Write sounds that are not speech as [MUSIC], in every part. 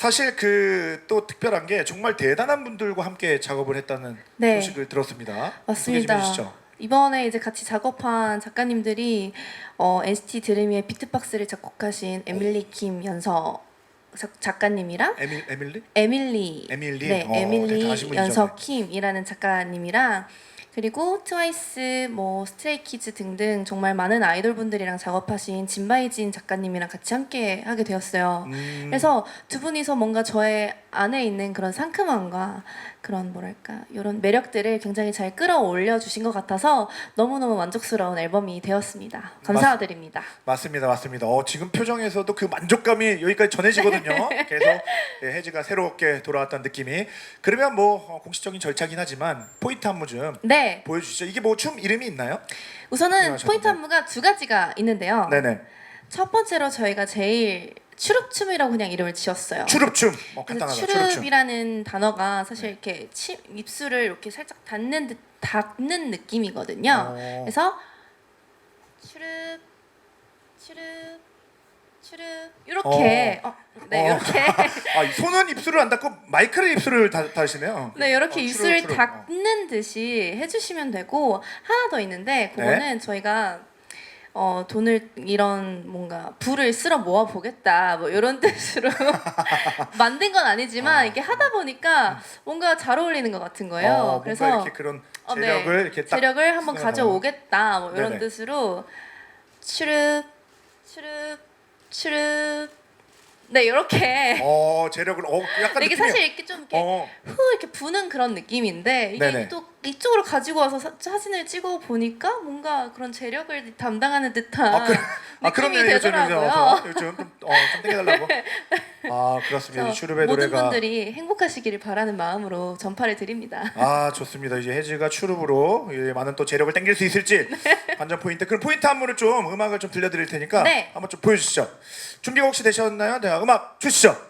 사실 그 또 특별한 게 정말 대단한 분들과 함께 작업을 했다는 네. 소식을 들었습니다. 맞습니다. 해주시죠. 이번에 이제 같이 작업한 작가님들이 어, NCT 드림의 비트박스를 작곡하신 에밀리 김 연서 작- 작가님이랑 에밀 에밀리? 에밀리, 에밀리? 네, 어, 에밀리 대단하신 분이죠. 연서 킴이라는 작가님이랑 그리고 트와이스, 뭐 스트레이키즈 등등 정말 많은 아이돌 분들이랑 작업하신 진바이진 작가님이랑 같이 함께 하게 되었어요. 음, 그래서 두 분이서 뭔가 저의 안에 있는 그런 상큼함과 그런 뭐랄까 이런 매력들을 굉장히 잘 끌어올려 주신 것 같아서 너무너무 만족스러운 앨범이 되었습니다. 감사드립니다. 맞습니다, 맞습니다. 어, 지금 표정에서도 그 만족감이 여기까지 전해지거든요. 계속 예, 혜지가 새롭게 돌아왔다는 느낌이. 그러면 뭐 어, 공식적인 절차긴 하지만 포인트 안무 좀 네, 보여주시죠. 이게 뭐 춤 이름이 있나요? 우선은 안녕하셨는데. 포인트 안무가 두 가지가 있는데요. 네네. 첫 번째로 저희가 제일 추룹춤이라고 그냥 이름을 지었어요. 추룹춤. 어, 그래서 간단하다. 추룹춤. 네. 추룹이라는 단어가 사실 이렇게 침, 입술을 이렇게 살짝 닿는 듯 닿는 느낌이거든요. 어. 그래서 추룹 추룹 추룹 이렇게 어, 네 어. 이렇게 [LAUGHS] 아, 이 손은 입술을 안 닫고 마이크를 입술을 다, 닫으시네요. 네 이렇게 어, 입술을 추룹. 닦는 듯이 해주시면 되고 하나 더 있는데 그거는 네. 저희가 어 돈을 이런 뭔가 부를 쓸어 모아 보겠다 뭐 이런 [LAUGHS] 뜻으로 [LAUGHS] 만든 건 아니지만 아. 이게 하다 보니까 뭔가 잘 어울리는 것 같은 거예요. 어, 뭔가 그래서 이렇게 그런 어, 네. 재력을 이렇게 딱 재력을 한번 가져오겠다 뭐 이런 네네. 뜻으로 추릅 추릅 추릅 네 이렇게. 어 재력을 어 약간 네, 이게 느낌이 사실 이렇게 좀 이렇게 어. 후 이렇게 부는 그런 느낌인데 이게 네네. 또 이쪽으로 가지고 와서 사, 사진을 찍어 보니까 뭔가 그런 재력을 담당하는 듯한 아, 그, 아 그런 [LAUGHS] 느낌이 되더라고요. 요즘 좀, 어, 좀 [LAUGHS] 땡겨달라고. 아 그렇습니다. 슈룹의 모든 노래가 분들이 행복하시기를 바라는 마음으로 전파를 드립니다. 아 좋습니다. 이제 혜지가 슈룹으로 예, 많은 또 재력을 땡길 수 있을지 [LAUGHS] 관전 포인트 그럼 포인트 안무를 좀 음악을 좀 들려드릴 테니까 네. 한번 좀 보여주시죠. 준비가 혹시 되셨나요? 네 음악 주시죠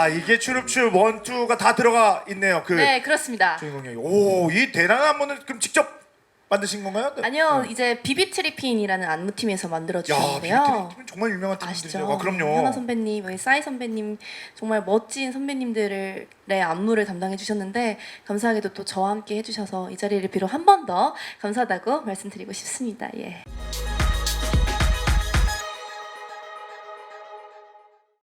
아 이게 슈룹춤 원투가 다 들어가 있네요 그 네 그렇습니다. 주인공이 오이 대단한 안무는 그럼 직접 만드신 건가요? 네. 아니요 네. 이제 비비트리핀이라는 안무팀에서 만들어 야 주셨는데요. 비비트는 정말 유명한? 팀들이죠 아, 그럼요 현아 선배님, 싸이 선배님 정말 멋진 선배님들의 안무를 담당해 주셨는데 감사하게도 또 저와 함께 해주셔서 이 자리를 빌어 한번 더 감사하다고 말씀드리고 싶습니다. 예.